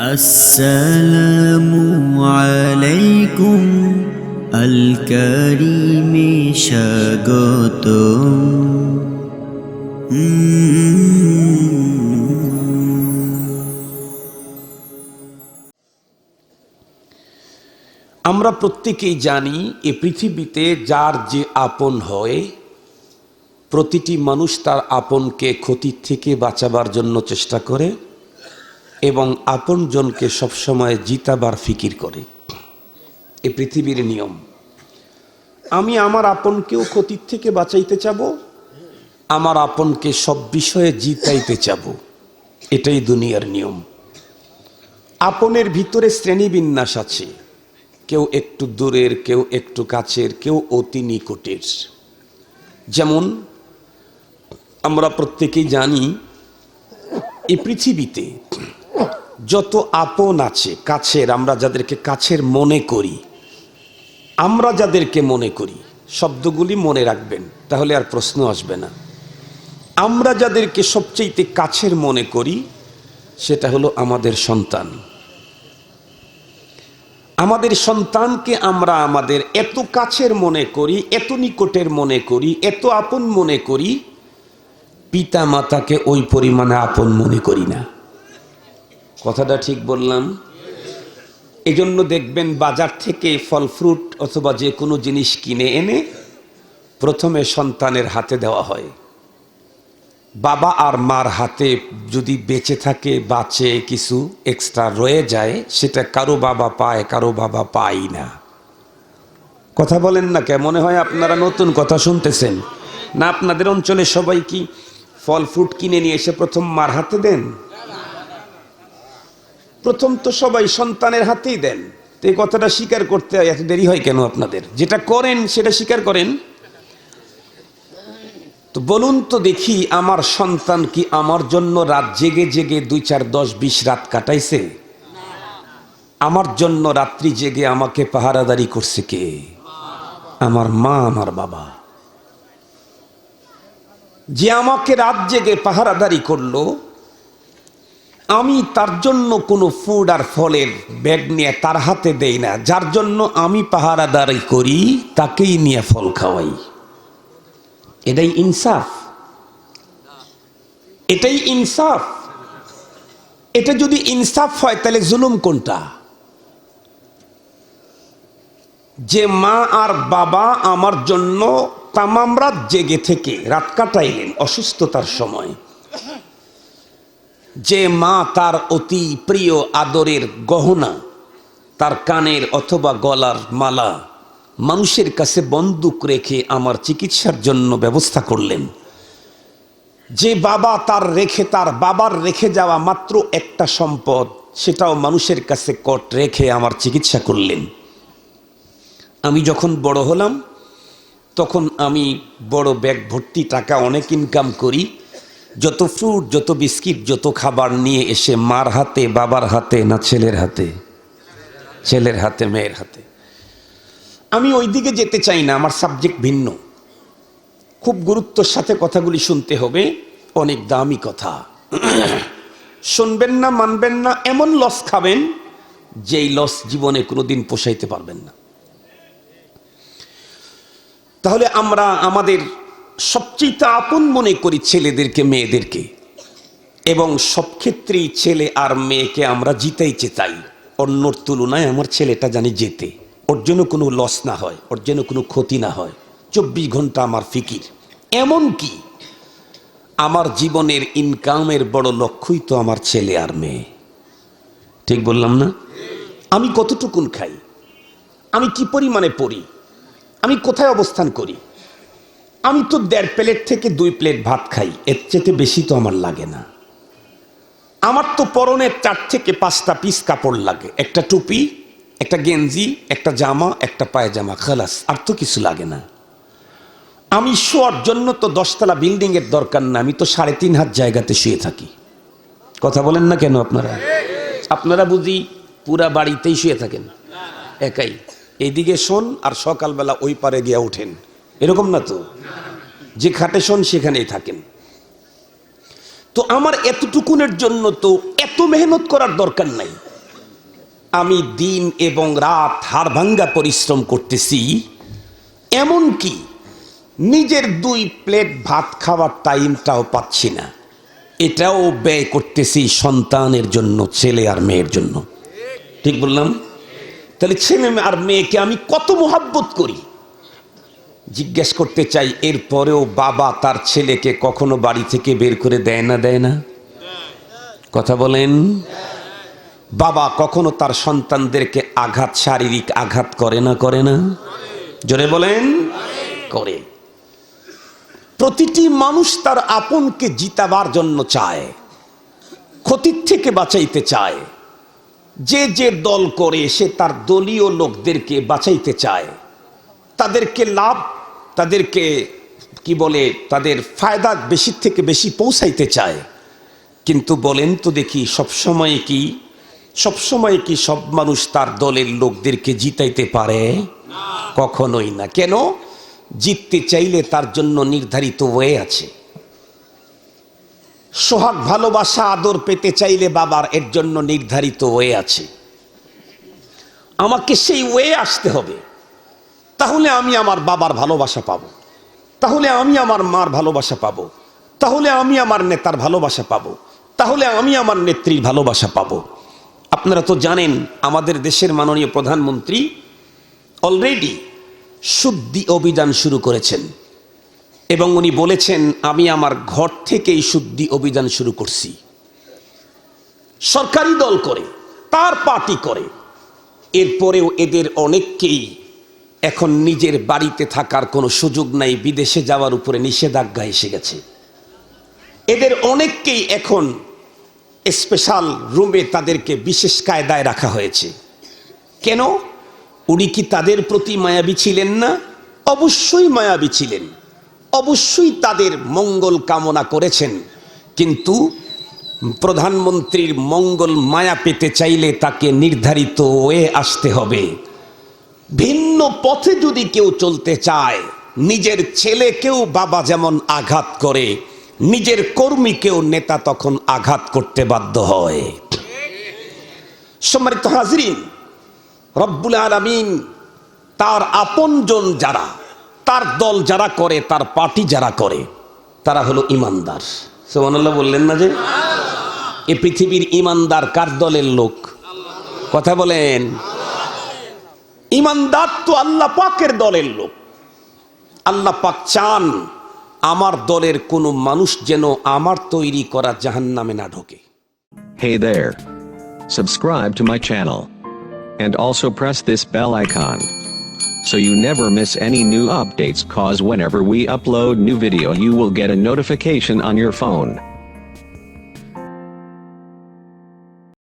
السلام عليكم الكريم স্বাগতম আমরা প্রত্যেকেই জানি এ পৃথিবীতে যার যে আপন হয় প্রতিটি মানুষ তার আপনকে ক্ষতির থেকে বাঁচাবার জন্য চেষ্টা করে এবং আপনজনকে সবসময় জিতাবার ফিকির করে। এ পৃথিবীর নিয়ম। আমি আমার আপনকেও ক্ষতির থেকে বাঁচাইতে চাব, আমার আপনকে সব বিষয়ে জিতাইতে চাব। এটাই দুনিয়ার নিয়ম। আপনের ভিতরে শ্রেণীবিন্যাস আছে। কেউ একটু দূরের, কেউ একটু কাছের, কেউ অতি নিকটের। যেমন, আমরা প্রত্যেকেই জানি এই পৃথিবীতে যত আপন আছে, কাছের, আমরা যাদেরকে কাছের মনে করি, আমরা যাদেরকে মনে করি, শব্দগুলি মনে রাখবেন, তাহলে আর প্রশ্ন আসবে না। আমরা যাদেরকে সবচেয়ে কাছের মনে করি, সেটা হলো আমাদের সন্তান। আমাদের সন্তানকে আমরা আমাদের এত কাছের মনে করি, এত নিকটের মনে করি, এত আপন মনে করি পিতা মাতাকে ওই পরিমাণে আপন মনে করি না। কথাটা ঠিক বললাম। এজন্য দেখবেন বাজার থেকে ফল, ফ্রুট অথবা যে কোনো জিনিস কিনে এনে প্রথমে সন্তানের হাতে দেওয়া হয়। বাবা আর মার হাতে যদি বেঁচে থাকে, বাঁচে কিছু এক্সট্রা রয়ে যায়, সেটা কারও বাবা পায়, কারও বাবা পায় না। কথা বলেন না কে মনে হয় আপনারা নতুন কথা শুনতেছেন। না, আপনাদের অঞ্চলে সবাই কি ফল, ফ্রুট কিনে নিয়ে এসে প্রথম মার হাতে দেন? প্রথম তো সবাই সন্তানের হাতেই দেন। তো এই কথাটা স্বীকার করতে এত দেরি হয় কেন আপনাদের? যেটা করেন, সেটা স্বীকার করেন। তো বলুন তো দেখি, আমার সন্তান কি আমার জন্য রাত জেগে জেগে দুই চার দশ বিশ রাত কাটাইছে? আমার জন্য রাত্রি জেগে আমাকে পাহারাদারি করছে কে? আমার মা, আমার বাবা। যে আমাকে রাত জেগে পাহারাদারি করল আমি তার জন্য কোনো ফুড আর ফলের ব্যাগ নিয়ে তার হাতে দেই না। যার জন্য আমি পাহারাদারি করি, তাকেই নিয়ে ফল খাওয়াই। এটাই ইনসাফ। এটাই ইনসাফ। এটা যদি ইনসাফ হয়, তাহলে জুলুম কোনটা? যে মা আর বাবা আমার জন্য তামাম রাত জেগে থেকে রাত কাটাইলেন অসুস্থতার সময়। যে মা তার অতি প্রিয় আদরের গহনা, তার কানের অথবা গলার মালা মানুষের কাছে বন্দুক রেখে আমার চিকিৎসার জন্য ব্যবস্থা করলেন। যে বাবা তার রেখে, তার বাবার রেখে যাওয়া মাত্র একটা সম্পদ, সেটাও মানুষের কাছে কট রেখে আমার চিকিৎসা করলেন। আমি যখন বড় হলাম, তখন আমি বড় ব্যাগ ভর্তি টাকা অনেক ইনকাম করি। যত ফ্রুট যত বিস্কিট যত খাবার নিয়ে এসে মার হাতে, বাবার হাতে, না ছেলের হাতে? ছেলের হাতে, মেয়ের হাতে? আমি ওই দিকে যেতে চাই না, আমার সাবজেক্ট ভিন্ন। খুব গুরুত্বর সাথে কথাগুলি শুনতে হবে, অনেক দামি কথা। শুনবেন না, মানবেন না, এমন লস খাবেন, যেই লস জীবনে কোনোদিন পোষাইতে পারবেন না। তাহলে আমরা আমাদের সবচেয়ে আপন মনে করি ছেলেদেরকে, মেয়েদেরকে। এবং সব ক্ষেত্রেই ছেলে আর মেয়েকে আমরা জিতাইতে চাই। অন্যর তুলনায় আমার ছেলেটা জানি যেতে ওর জন্য কোনো লস না হয়, ওর জন্য কোনো ক্ষতি না হয়। চব্বিশ ঘণ্টা আমার ফিকির। এমন কি আমার জীবনের ইনকামের বড় লক্ষ্যই তো আমার ছেলে আর মেয়ে। ঠিক বললাম না? আমি কতটুকুন খাই? আমি কি পরিমাণে পড়ি? আমি কোথায় অবস্থান করি? আমি তো দেড় প্লেট থেকে দুই প্লেট ভাত খাই। এর চেয়ে বেশি তো আমার লাগে না। আমার তো পরনের চার থেকে পাঁচটা পিস কাপড় লাগে। একটা টুপি, একটা গেঞ্জি, একটা জামা, একটা পায়জামা, খালাস, আর তো কিছু লাগে না। আমি শোয়ার জন্য তো দশতলা বিল্ডিং এর দরকার না। আমি তো সাড়ে তিন হাত জায়গাতে শুয়ে থাকি। কথা বলেন না কেন আপনারা? আপনারা বুঝি পুরা বাড়িতেই শুয়ে থাকেন? একাই। এইদিকে শোন আর সকালবেলা ওই পারে গিয়ে ওঠেন এরকম না তো? যে খাটে শোন, সেখানেই থাকেন। তো আমার এতটুকুনের জন্য তো এত মেহনত করার দরকার নাই। আমি দিন এবং রাত হাড়ভাঙ্গা পরিশ্রম করতেছি এমন কি নিজের দুই প্লেট ভাত খাওয়ার টাইমটাও পাচ্ছি না। এটাও ব্যয় করতেছি সন্তানের জন্য, ছেলে আর মেয়ের জন্য। ঠিক বললাম? তাহলে ছেলে আর মেয়েকে আমি কত মোহাব্বত করি? জিজ্ঞেস করতে চাই এরপরেও বাবা তার ছেলেকে কখনো বাড়ি থেকে বের করে দেয় না দেয় না? কথা বলেন। বাবা কখনো তার সন্তানদেরকে আঘাত, শারীরিক আঘাত করে না করে না? জোরে বলেন। করে। প্রতিটি মানুষ তার আপনকে জিতাবার জন্য চায়, ক্ষতির থেকে বাঁচাইতে চায়। যে যে দল করে সে তার দলীয় লোকদেরকে বাঁচাইতে চায়, তাদেরকে লাভ তাদেরকে, কি বলে, তাদের ফায়দা বেশি থেকে বেশি পৌঁছাইতে চায়। কিন্তু বলেন তো দেখি, সবসময় কি সবসময় কি সব মানুষ তার দলের লোকদেরকে জিতাইতে পারে? কখনোই না। কেন? জিততে চাইলে তার জন্য নির্ধারিত ওয়ে আছে। সোহাগ ভালোবাসা, আদর পেতে চাইলে বাবার এর জন্য নির্ধারিত ওয়ে আছে। আমাকে সেই ওয়ে আসতে হবে। তাহলে আমি আমার বাবার ভালোবাসা পাবো। তাহলে আমি আমার মার ভালোবাসা পাবো। তাহলে আমি আমার নেতার ভালোবাসা পাবো। তাহলে আমি আমার নেত্রীর ভালোবাসা পাবো। আপনারা তো জানেন, আমাদের দেশের মাননীয় প্রধানমন্ত্রী অলরেডি শুদ্ধি অভিযান শুরু করেছেন। এবং উনি বলেছেন, আমি আমার ঘর থেকেই শুদ্ধি অভিযান শুরু করছি। সরকারি দল করে, তার পার্টি করে। এরপরেও এদের অনেককেই এখন নিজের বাড়িতে থাকার কোনো সুযোগ নাই, বিদেশে যাওয়ার উপরে নিষেধাজ্ঞা এসে গেছে। এদের অনেককেই এখন স্পেশাল রুমে তাদেরকে বিশেষ কায়দায় রাখা হয়েছে। কেন? উনি কি তাদের প্রতি মায়াবী ছিলেন না? অবশ্যই মায়াবী ছিলেন। অবশ্যই তাদের মঙ্গল কামনা করেছেন। কিন্তু প্রধানমন্ত্রীর মঙ্গল মায়া পেতে চাইলে তাকে নির্ধারিত ওয়ে আসতে হবে। ভিন্ন পথে যদি কেউ চলতে চায়, নিজের ছেলেকেও বাবা যেমন আঘাত করে, নিজের কর্মীকেও নেতা তখন আঘাত করতে বাধ্য হয়। সম্মানিত হাজরিন, রব্বুল আলমিন তার আপনজন যারা, তার দল যারা করে, তার পার্টি যারা করে, তারা হলো ইমানদার। সোমানুল্লাহ বললেন না যে? এ পৃথিবীর ইমানদার কার দলের লোক? কথা বলেন। ইমানদার তো আল্লাহ পাকের দলের লোক আল্লাহ পাক চান আমার দলের কোনো মানুষ যেন আমার তৈরি করা জাহান নামে না ঢোকে Hey there. Subscribe to my channel. And also press this bell icon. So you never miss any new updates cause whenever we upload new video you will get a notification on your phone.